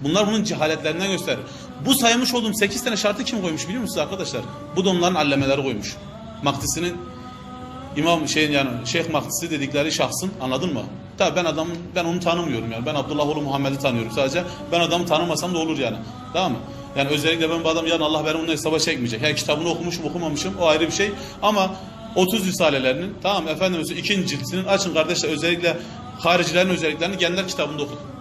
Bunlar bunun cehaletlerinden gösterir. Bu saymış olduğum 8 tane şartı kim koymuş biliyor musunuz arkadaşlar? Bu da onların allemeleri koymuş. Mahdisi'nin İmam şeyin yani Şeyh Mahdisi dedikleri şahsın anladın mı? Tabi ben adamın ben onu tanımıyorum yani. Ben Abdullah oğlu Muhammed'i tanıyorum sadece. Ben adamı tanımasam da olur yani. Tamam mı? Yani özellikle ben bu adam yarın Allah beni onunla hesaba çekmeyecek. Yani kitabını okumuşum okumamışım o ayrı bir şey. Ama 30 risalelerinin tamam efendim ikinci ciltinin açın kardeşler özellikle haricilerin özelliklerini genler kitabında okudum.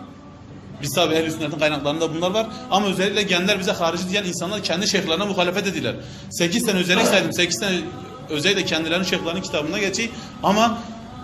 Biz tabi ehl sünnetin kaynaklarında bunlar var. Ama özellikle genler bize harici diyen insanlar kendi şeyhlerine muhalefet ediler. 8 tane özellik saydım. 8 tane özellikle kendilerinin şeyhlerinin kitabına geçiyor. Ama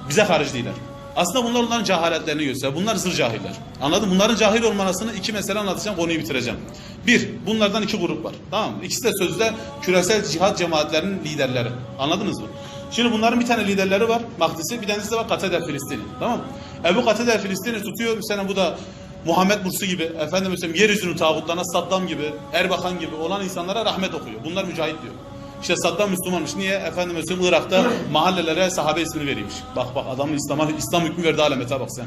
bize harici değiller. Aslında bunlar onların cehaletlerini gösteriyor. Bunlar zır cahiller. Anladın mı? Bunların cahil olmanasını iki mesele anlatacağım. Konuyu bitireceğim. Bir, bunlardan iki grup var. Tamam mı? İkisi de sözde küresel cihat cemaatlerinin liderleri. Anladınız mı? Şimdi bunların bir tane liderleri var. Mahdisi. Bir tanesi de var Kateder Filistini. Tamam mı? Ebu Kateder Filistini tutuyor. Mesela bu da Muhammed Bursi gibi, efendim mesela yeryüzünün tağutlarına Saddam gibi, Erbakan gibi olan insanlara rahmet okuyor. Bunlar mücahit diyor. İşte Saddam Müslümanmış. Niye? Efendim mesela Irak'ta mahallelere sahabe ismini veriyormuş. Bak bak adamın İslam'a İslam hükmü verdi alamete bak sen.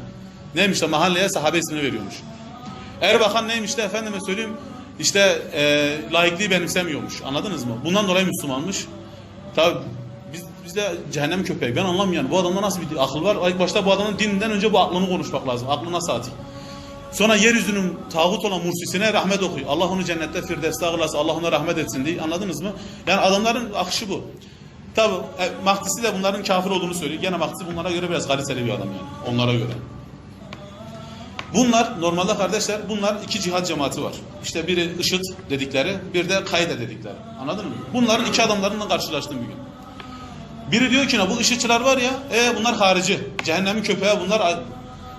Neymiş de mahalleye sahabe ismini veriyormuş. Erbakan neymiş de efendime söyleyeyim işte e, laikliği benimsemiyormuş. Anladınız mı? Bundan dolayı Müslümanmış. Tabi biz, biz de cehennem köpeği. Ben anlamıyorum. Bu adamda nasıl bir akıl var? İlk başta bu adamın dininden önce bu aklını konuşmak lazım. Aklı nasıl atayım? Sonra yeryüzünün tağut olan Mursisine rahmet okuyor. Allah onu cennette firdevste ağırlasın. Allah ona rahmet etsin diye. Anladınız mı? Yani adamların akışı bu. Tabi e, Mahdisi de bunların kafir olduğunu söylüyor. Gene Mahdisi bunlara göre biraz galiseli bir adam yani. Onlara göre. Bunlar normalde kardeşler bunlar iki cihat cemaati var. İşte biri IŞİD dedikleri, bir de Kaide dedikleri. Anladın mı? Bunların iki adamlarından karşılaştım bir gün. Biri diyor ki ne bu IŞİD'çiler var ya, e bunlar harici. Cehennemin köpeği bunlar.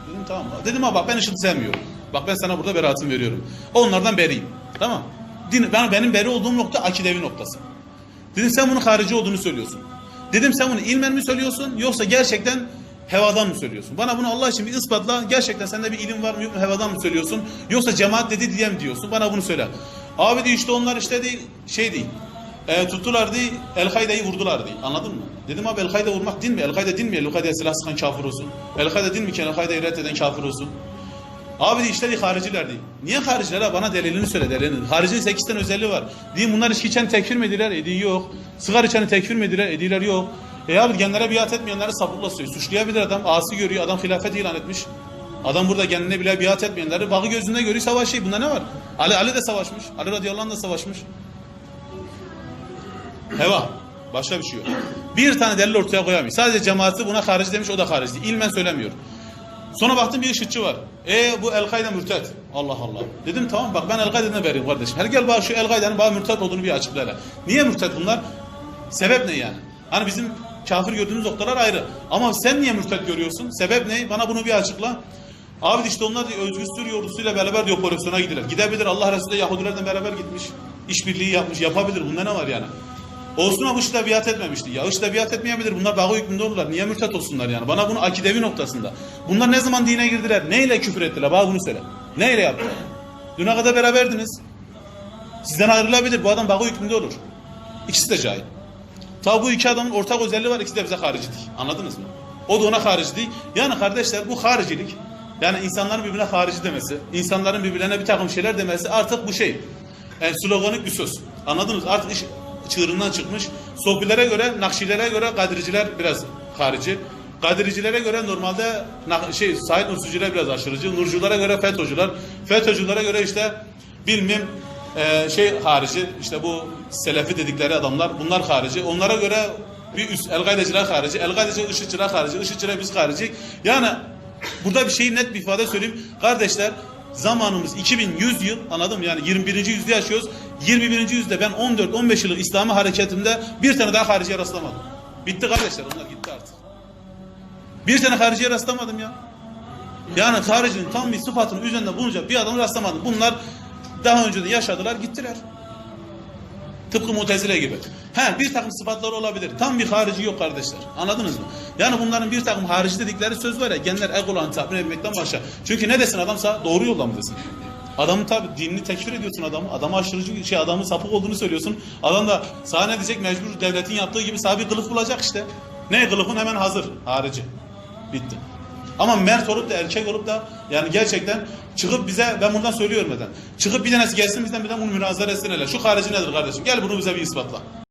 Dedim tamam. Dedim ama bak ben IŞİD'i sevmiyorum. Bak ben sana burada beraatimi veriyorum. Onlardan beriyim. Tamam. Din, ben, benim beri olduğum nokta akidevi noktası. Dedim sen bunun harici olduğunu söylüyorsun. Dedim sen bunu ilmen mi söylüyorsun yoksa gerçekten hevadan mı söylüyorsun? Bana bunu Allah için bir ispatla. Gerçekten sende bir ilim var mı yok mu hevadan mı söylüyorsun? Yoksa cemaat dedi diye mi diyorsun? Bana bunu söyle. Abi de işte onlar işte değil, şey değil. E, tuttular diye El-Kaide'yi vurdular diye. Anladın mı? Dedim abi El-Kaide vurmak din mi? El-Kaide din mi? El-Kaide'ye silah sıkan kafir olsun. El-Kaide din mi ki El-Kaide'yi reddeden kafir olsun? Abi de işte diye hariciler değil. Niye hariciler ha? Bana delilini söyle delilini. Haricinin 8 tane özelliği var. Diyeyim bunlar içki içen tekfir mi ediler? Ediği yok. Sigara içeni tekfir mi ediler? Ediler yok. E abi genlere biat etmeyenleri sapıkla söylüyor. Suçlayabilir adam. Asi görüyor. Adam hilafet ilan etmiş. Adam burada kendine bile biat etmeyenleri bağı gözünde görüyor savaşıyor. Bunda ne var? Ali Ali de savaşmış. Ali radıyallahu anh da savaşmış. Heva. Başka bir şey yok. Bir tane delil ortaya koyamıyor. Sadece cemaati buna harici demiş o da harici. İlmen söylemiyor. Sonra baktım bir IŞİD'çi var. E bu El-Kaide mürted. Allah Allah. Dedim tamam bak ben El-Kaide'den vereyim kardeşim. Her gel bana şu El-Kaide'nin bana mürted olduğunu bir açıkla. Niye mürted bunlar? Sebep ne yani? Hani bizim kafir gördüğümüz noktalar ayrı. Ama sen niye mürted görüyorsun? Sebep ne? Bana bunu bir açıkla. Abi işte onlar diyor Özgür Sür ordusuyla beraber diyor operasyona gidiler. Gidebilir Allah Resulü de Yahudilerle beraber gitmiş. İşbirliği yapmış. Yapabilir. Bunda ne var yani? Olsun ama IŞİD'e biat etmemişti. Ya IŞİD'e biat etmeyebilir. Bunlar bağı hükmünde olurlar. Niye mürtet olsunlar yani? Bana bunu akidevi noktasında. Bunlar ne zaman dine girdiler? Neyle küfür ettiler? Bana bunu söyle. Neyle yaptılar? Düne kadar beraberdiniz. Sizden ayrılabilir. Bu adam bağı hükmünde olur. İkisi de cahil. Tabi bu iki adamın ortak özelliği var. İkisi de bize harici değil. Anladınız mı? O da ona harici değil. Yani kardeşler bu haricilik yani insanların birbirine harici demesi, insanların birbirlerine bir takım şeyler demesi artık bu şey. Yani sloganik bir söz. Anladınız? Artık iş çığırından çıkmış. Sofilere göre, Nakşilere göre Kadiriciler biraz harici. Kadiricilere göre normalde şey Said Nursucular biraz aşırıcı. Nurculara göre FETÖ'cüler. FETÖ'cülere göre işte bilmem e, şey harici. işte bu Selefi dedikleri adamlar. Bunlar harici. Onlara göre bir üst El-Kaideciler harici. El-Kaideci IŞİD'çiler harici. IŞİD'çiler biz harici. Yani burada bir şeyi net bir ifade söyleyeyim. Kardeşler zamanımız 2100 yıl anladım yani 21. yüzyılda yaşıyoruz. 21. yüzyılda ben 14-15 yıllık İslami hareketimde bir tane daha hariciye rastlamadım. Bitti kardeşler onlar gitti artık. Bir tane hariciye rastlamadım ya. Yani haricinin tam bir sıfatının üzerinde bulunacak bir adam rastlamadım. Bunlar daha önce de yaşadılar gittiler. Tıpkı mutezile gibi. He bir takım sıfatları olabilir. Tam bir harici yok kardeşler. Anladınız mı? Yani bunların bir takım harici dedikleri söz var ya genler egolarını tatmin etmekten başka. Çünkü ne desin adamsa doğru yolda mı desin? Adamın tabi dinini tekfir ediyorsun adamı. Adamı aşırıcı şey adamın sapık olduğunu söylüyorsun. Adam da sana ne diyecek mecbur devletin yaptığı gibi sana bir kılıf bulacak işte. Ne kılıfın hemen hazır. Harici. Bitti. Ama mert olup da erkek olup da yani gerçekten çıkıp bize ben buradan söylüyorum neden. Çıkıp bir tanesi gelsin bizden bir de bunu münazara etsin hele. Şu harici nedir kardeşim? Gel bunu bize bir ispatla.